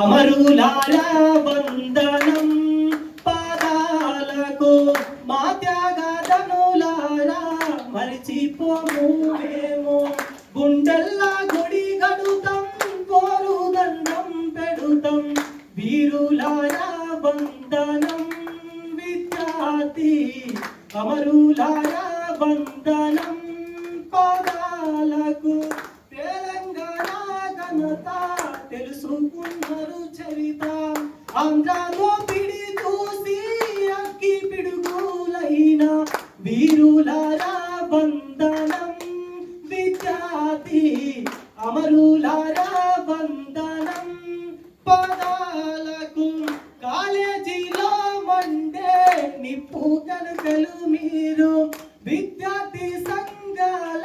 అమరులారా వందనం. పాదాలకు మా త్యాగదనులారా మరిచిపోము మేము. గుండెల్లా గుడి గడుతం కోరు దండం పెడుతం. వీరులారా వందనం విద్యార్థి. అమరులారా వందనం. తెలుసుకున్నారు చరిత. ఆంధ్రాలో పిడి చూసి అక్కి పిడుగులైన వీరులారా వందనం విద్యార్థి అమరులారా వందనం పదాలకు కాలేజీలో మండే నిప్పు కనుకలు మీరు విద్యార్థి సంఘాల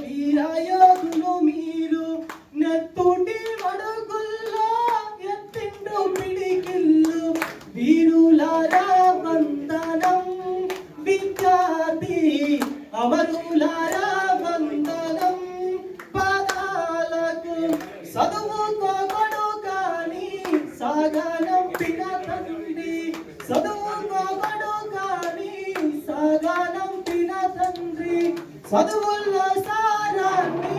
వీరయోధులు మీరు నెత్తుటి మడుగుల్లో ఎత్తిండు పిడికిల్లు వీరులారా వందనం విద్యార్థి అమరులారా వందనం పదాలకు చదువుకోబడు కానీ సాగనంపిన తండ్రి చదువుకోబడు కానీ సాగనంపిన తండ్రి చదువుల్లో సారాన్ని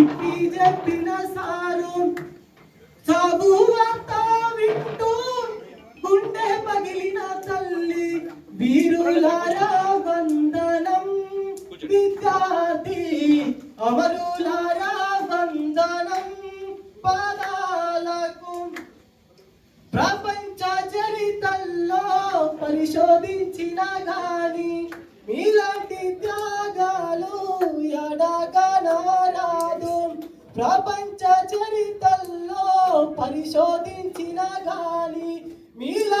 ఇప్పి చెప్పిన సారు. చదువంతా వింటూ గుండె పగిలిన తల్లి వీరులారా విద్యార్థి అమరులారా వందనం పదాలకు. ప్రపంచ చరితల్లో పరిశోధించిన గాని మీలాంటి త్యాగాలు ఎడగనరాదు. ప్రపంచ చరితల్లో పరిశోధించిన గాని మీరు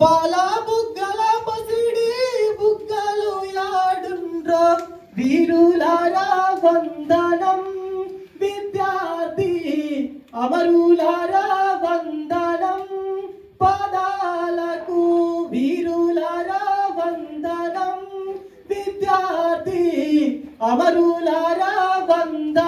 పాల బుగ్గల పసిడి బుగ్గలు యాడుండ్రో. వీరులారా వందనం. విద్యార్థి అమరులారా వందనం. పదాలకు వీరులారా వందనం. విద్యార్థి అమరులారా వందనం